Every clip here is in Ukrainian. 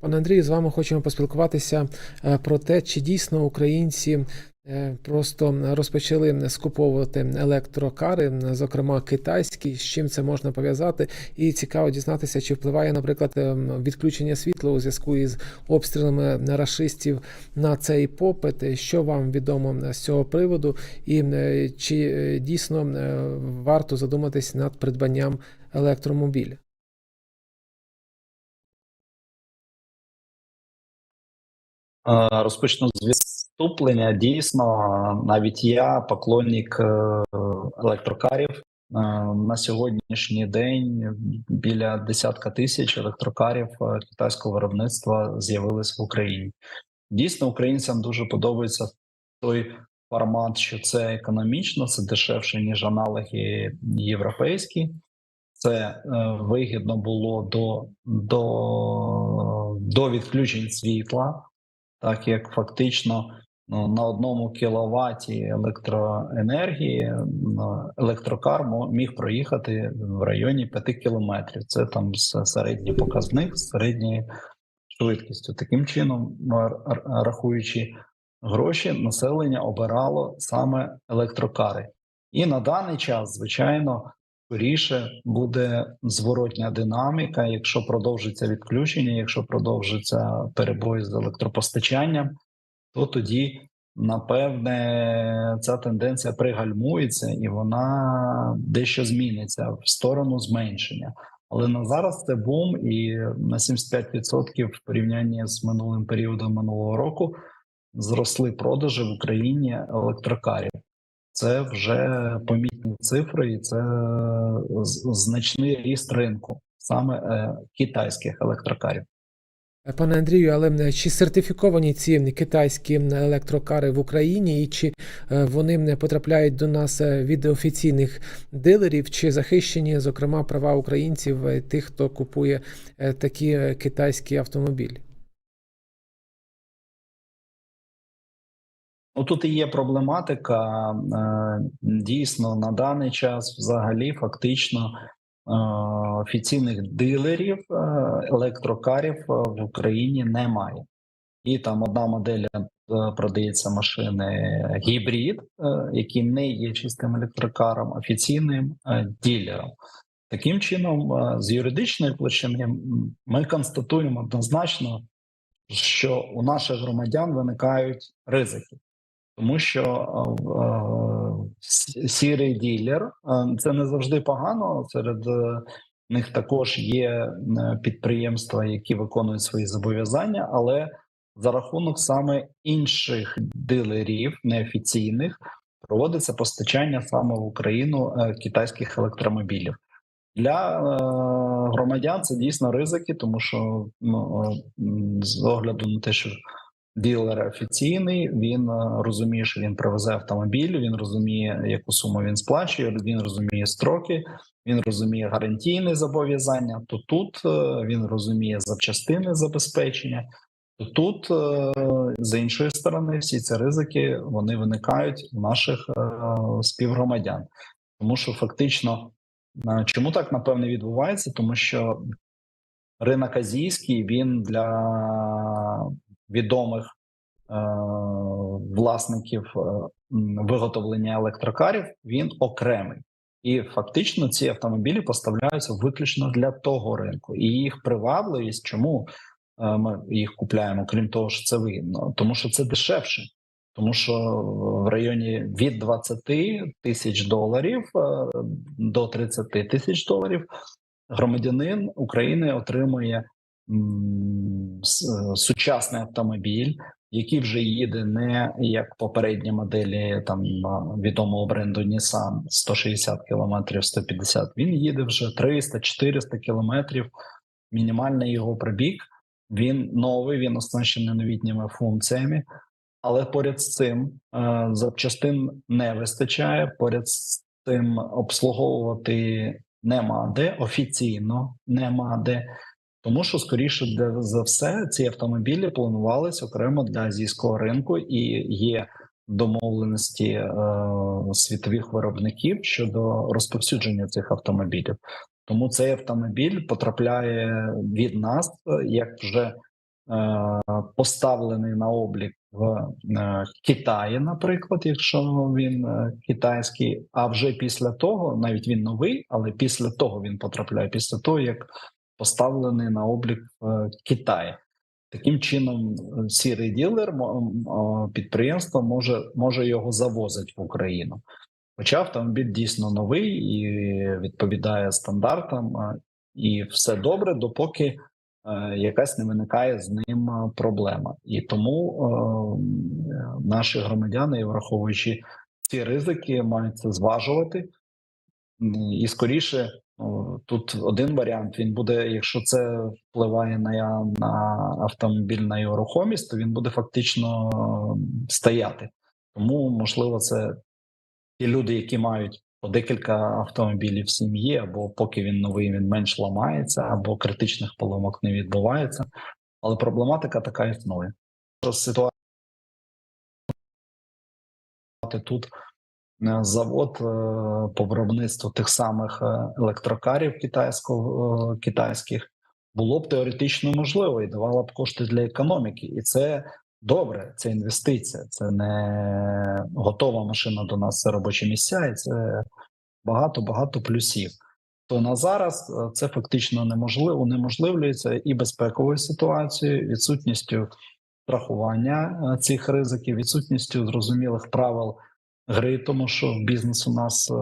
Пане Андрію, з вами хочемо поспілкуватися е, про те, чи дійсно українці е, просто розпочали скуповувати електрокари, зокрема китайські, з чим це можна пов'язати, і цікаво дізнатися, чи впливає, наприклад, е, відключення світла у зв'язку із обстрілами рашистів на цей попит. Що вам відомо з цього приводу, і е, чи е, дійсно е, варто задуматись над придбанням електромобіля? Розпочну з відступлення. Дійсно, навіть я поклонник е, електрокарів. Е, На сьогоднішній день біля десятка тисяч електрокарів е, китайського виробництва з'явились в Україні. Дійсно, українцям дуже подобається той формат, що це економічно, це дешевше ніж аналоги європейські. Це е, вигідно було до, до, до відключень світла так як фактично ну, на одному кіловаті електроенергії електрокар міг проїхати в районі 5 кілометрів. Це там середній показник з середньою швидкістю. Таким чином, рахуючи гроші, населення обирало саме електрокари. І на даний час, звичайно, скоріше буде зворотня динаміка, якщо продовжиться відключення, якщо продовжиться перебої з електропостачанням, то тоді, напевне, ця тенденція пригальмується і вона дещо зміниться в сторону зменшення. Але на зараз це бум, і на 75% в порівнянні з минулим періодом минулого року зросли продажі в Україні електрокарів. Це вже помітні цифри, і це значний ріст ринку саме е, китайських електрокарів. Пане Андрію, але м, чи сертифіковані ці китайські електрокари в Україні, і чи е, вони м, потрапляють до нас е, від офіційних дилерів, чи захищені, зокрема, права українців, е, тих, хто купує е, такі е, китайські автомобілі? Ну тут і є проблематика. Е, Дійсно, на даний час, взагалі, фактично е, офіційних дилерів е, електрокарів в Україні немає. І там одна модель продається машини гібрид, які не є чистим електрокаром, офіційним ділером. Таким чином, з юридичної площини ми констатуємо однозначно, що у наших громадян виникають ризики. Тому що е, е, сірий ділер е, це не завжди погано. Серед них також є підприємства, які виконують свої зобов'язання, але за рахунок саме інших дилерів неофіційних проводиться постачання саме в Україну китайських електромобілів. Для громадян це дійсно ризики, тому що ну, з огляду на те, що дилер офіційний, він е, розуміє, що він привезе автомобіль, він розуміє, яку суму він сплачує, він розуміє строки, він розуміє гарантійне зобов'язання. То тут е, він розуміє запчастини забезпечення. То тут, е, з іншої сторони, всі ці ризики вони виникають у наших співгромадян, тому що фактично, чому так напевне відбувається? Тому що ринок азійський він для відомих е, власників е, виготовлення електрокарів він окремий. І фактично ці автомобілі поставляються виключно для того ринку, і їх привабливість, чому е, ми їх купляємо, крім того, що це вигідно, тому що це дешевше, тому що в районі від 20 тисяч доларів е, до 30 тисяч доларів громадянин України отримує сучасний автомобіль, який вже їде не як попередні моделі там відомого бренду Nissan 160 км, 150. Він їде вже 300-400 км. Мінімальний його пробіг. Він новий, він оснащений новітніми функціями. Але поряд з цим е, запчастин не вистачає. Поряд з цим обслуговувати нема де офіційно нема де. Тому що, скоріше за все, ці автомобілі планувалися окремо для азійського ринку, і є домовленості е, світових виробників щодо розповсюдження цих автомобілів. Тому цей автомобіль потрапляє від нас е, як вже е, поставлений на облік в е, Китаї, наприклад, якщо він е, китайський. А вже після того, навіть він новий, але після того він потрапляє, після того як поставлений на облік в Китаї. Таким чином, е, сірий ділер підприємство може, може його завозити в Україну. Хоча автомобіль дійсно новий і відповідає стандартам, і все добре, допоки е, якась не виникає з ним е, проблема. І тому е, наші громадяни, враховуючи ці ризики, мають це зважувати. І скоріше, тут один варіант: він буде, якщо це впливає на, на автомобільну рухомість, то він буде фактично стояти. Тому, можливо, це ті люди, які мають по декілька автомобілів в сім'ї, або поки він новий, він менш ламається, або критичних поломок не відбувається. Але проблематика така існує. Ситуація тут завод е, по виробництву тих самих е, електрокарів китайського е, китайських було б теоретично можливо і давало б кошти для економіки, і це добре. Це інвестиція, це не готова машина до нас, це робочі місця, і це багато багато плюсів. То на зараз це фактично неможливо, унеможливлюється і безпековою ситуацією, відсутністю страхування цих ризиків, відсутністю зрозумілих правил гри, тому що бізнес у нас е,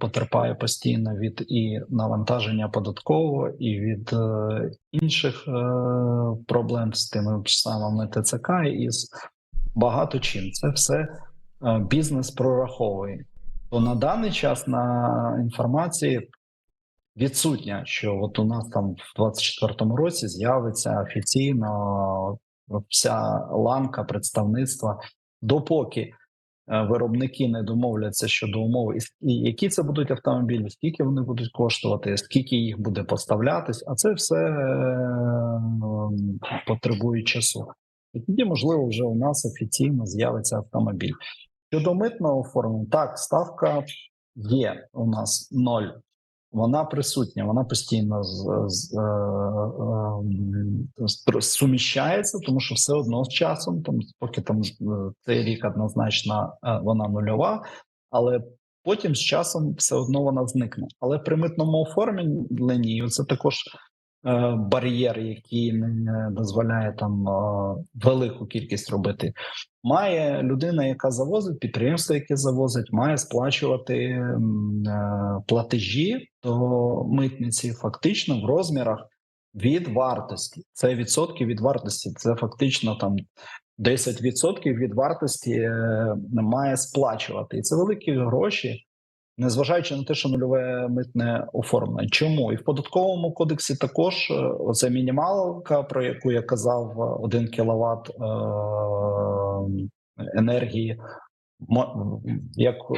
потерпає постійно від і навантаження податкового, і від е, інших е, проблем з тими ж самими ТЦК, і з багато чим. Це все бізнес прораховує. То на даний час на інформації відсутня, що от у нас там в 24-му році з'явиться офіційно вся ланка представництва, допоки виробники не домовляться щодо умов, і які це будуть автомобілі, скільки вони будуть коштувати, скільки їх буде поставлятись, а це все е, потребує часу. І тоді, можливо, вже у нас офіційно з'явиться автомобіль. Щодо митного оформлення, так, ставка є у нас ноль. Вона присутня, вона постійно з, з, е, е, з- суміщається, тому що все одно з часом, там поки там е, цей рік однозначно е, вона нульова, але потім з часом все одно вона зникне. Але при митному оформленні це також е, бар'єр, який не дозволяє там е, велику кількість робити. Має людина, яка завозить, підприємство, яке завозить, має сплачувати е, платежі до митниці фактично в розмірах від вартості. Це відсотки від вартості. Це фактично там 10% від вартості е, має сплачувати. І це великі гроші, незважаючи на те, що нульове митне оформлення. Чому? І в податковому кодексі також е, оце мінімалка, про яку я казав, 1 кВт енергії, як в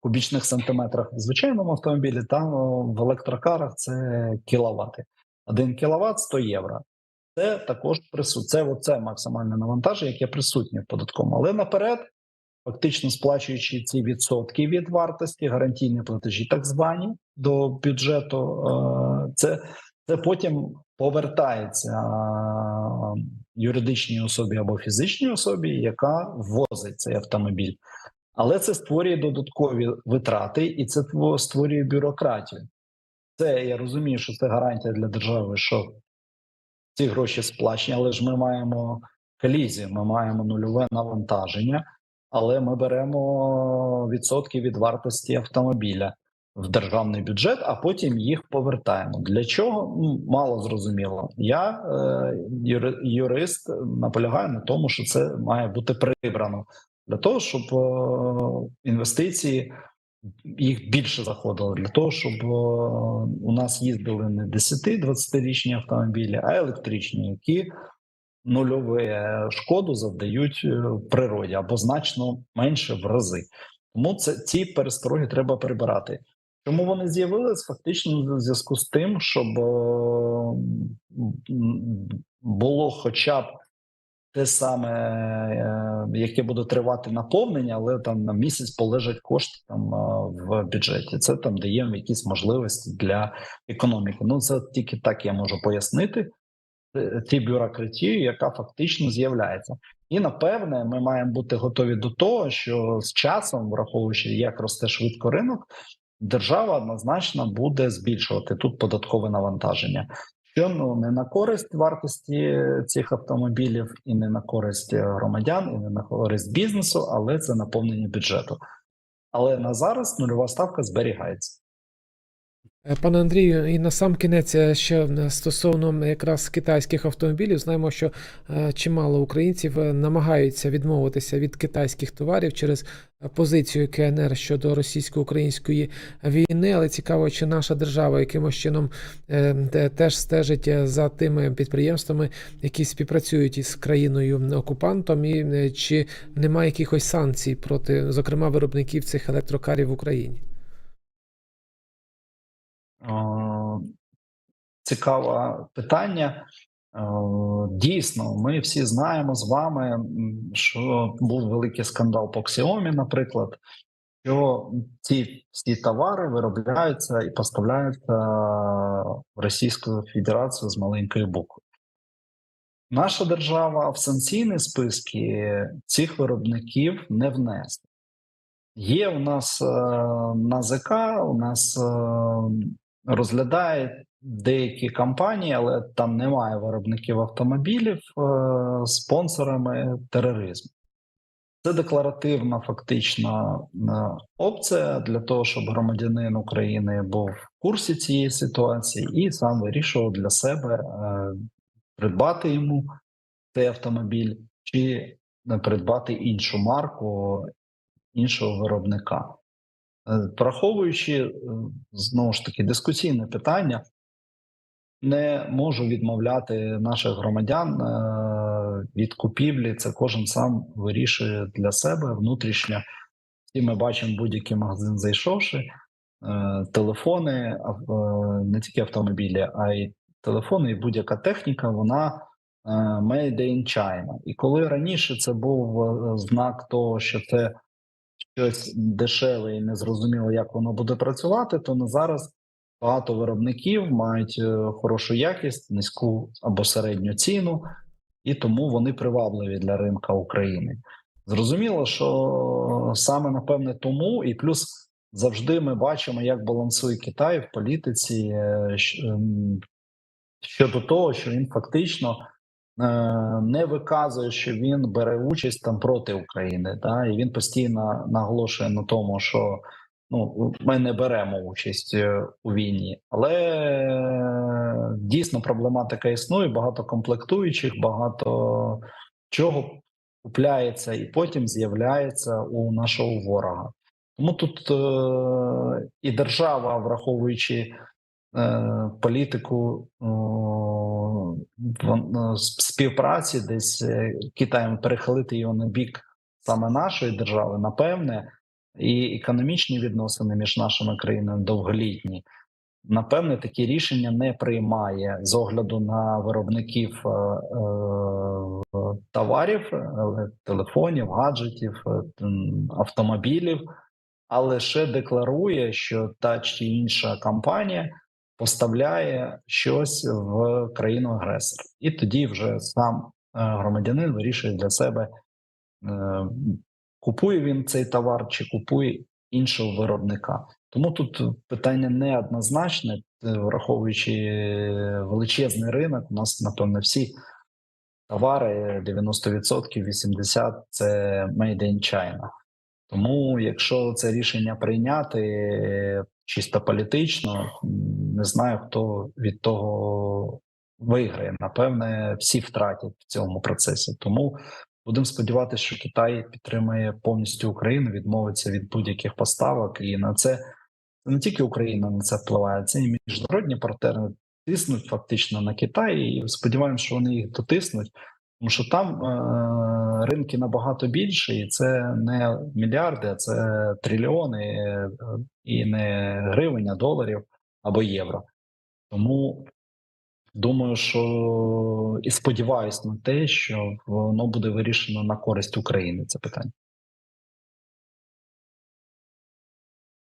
кубічних сантиметрах в звичайному автомобілі, там в електрокарах це кіловати. 1 кВт 100 євро. Це також присутнє. Це оце максимальне навантаження, яке присутнє в податковому. Але наперед, фактично сплачуючи ці відсотки від вартості, гарантійні платежі, так звані до бюджету, е, це, це потім повертається е, юридичній особі або фізичній особі, яка ввозить цей автомобіль. Але це створює додаткові витрати, і це створює бюрократію. Це я розумію, що це гарантія для держави, що ці гроші сплачені, але ж ми маємо колізію, ми маємо нульове навантаження, але ми беремо відсотки від вартості автомобіля в державний бюджет, а потім їх повертаємо. Для чого? Ну, мало зрозуміло. Я, е, юрист, наполягаю на тому, що це має бути прибрано для того, щоб е, інвестиції їх більше заходило для того, щоб е, у нас їздили не 10-20-річні автомобілі, а електричні, які нульову е, шкоду завдають е, природі або значно менше в рази. Тому це ці перестороги треба прибирати. Чому вони з'явились? Фактично в зв'язку з тим, щоб е, було хоча б те саме, яке буде тривати наповнення, але там на місяць полежать кошти там в бюджеті. Це там дає якісь можливості для економіки. Ну це тільки так я можу пояснити е, ті бюрократію, яка фактично з'являється. І напевне, ми маємо бути готові до того, що з часом, враховуючи, як росте швидко ринок, держава однозначно буде збільшувати тут податкове навантаження. Що ну не на користь вартості цих автомобілів, і не на користь громадян, і не на користь бізнесу, але це наповнення бюджету. Але на зараз нульова ставка зберігається. Е, Пане Андрію, і на сам кінець е, ще е, стосовно якраз китайських автомобілів, знаємо, що чимало українців намагаються відмовитися від китайських товарів через позицію КНР щодо російсько-української війни. Але цікаво, чи наша держава якимось чином теж стежить за тими підприємствами, які співпрацюють із країною окупантом, і чи немає якихось санкцій проти, зокрема, виробників цих електрокарів в Україні? Е, Цікаве питання. Е, Дійсно, ми всі знаємо з вами, що був великий скандал по Xiaomi, наприклад, що ці всі товари виробляються і поставляються в Російську Федерацію з маленької букви. Наша держава в санкційні списки цих виробників не внесла. Є у нас е, НАЗК, у нас е, розглядає деякі компанії, але там немає виробників автомобілів е, спонсорами тероризму. Це декларативна фактично е, опція для того, щоб громадянин України був в курсі цієї ситуації і сам вирішував для себе е, придбати йому цей автомобіль чи придбати іншу марку іншого виробника. Е, Враховуючи е, знову ж таки дискусійне питання, не можу відмовляти наших громадян е, від купівлі. Це кожен сам вирішує для себе внутрішньо. Всі ми бачимо будь-який магазин, зайшовши, телефони, не тільки автомобілі, а й телефони, і будь-яка техніка, вона made in China. І коли раніше це був знак того, що це щось дешеве і незрозуміло, як воно буде працювати, то на зараз багато виробників мають е, хорошу якість, низьку або середню ціну, і тому вони привабливі для ринка України. Зрозуміло, що саме напевне тому, і плюс завжди ми бачимо, як балансує Китай в політиці е, ем, щодо того, що він фактично не виказує, що він бере участь там проти України, та і він постійно наголошує на тому, що ну ми не беремо участь е, у війні, але е, дійсно проблематика існує. Багато комплектуючих, багато чого купляється і потім з'являється у нашого ворога. Тому тут е, і держава, враховуючи е, політику е, е, співпраці, десь е, Китаєм перехилити його на бік саме нашої держави, напевне, і економічні відносини між нашими країнами довголітні. Напевне, такі рішення не приймає з огляду на виробників е, е, товарів, е, телефонів, гаджетів, е, автомобілів, а лише декларує, що та чи інша компанія поставляє щось в країну агресор, і тоді вже сам е, громадянин вирішує для себе, е, купує він цей товар чи купує іншого виробника. Тому тут питання неоднозначне, е, враховуючи величезний ринок, у нас напевно всі товари 90%, 80% – це made in China. Тому, якщо це рішення прийняти чисто політично, не знаю, хто від того виграє. Напевне, всі втратять в цьому процесі. Тому будемо сподіватися, що Китай підтримає повністю Україну, відмовиться від будь-яких поставок, і на це не тільки Україна на це впливає, це і міжнародні партнери тиснуть фактично на Китай, і сподіваємося, що вони їх дотиснуть. Тому що там е, ринки набагато більше, і це не мільярди, а це трильйони, е, і не гривень, а доларів або євро. Тому Думаю, що і сподіваюся на те, що воно буде вирішено на користь України. Це питання.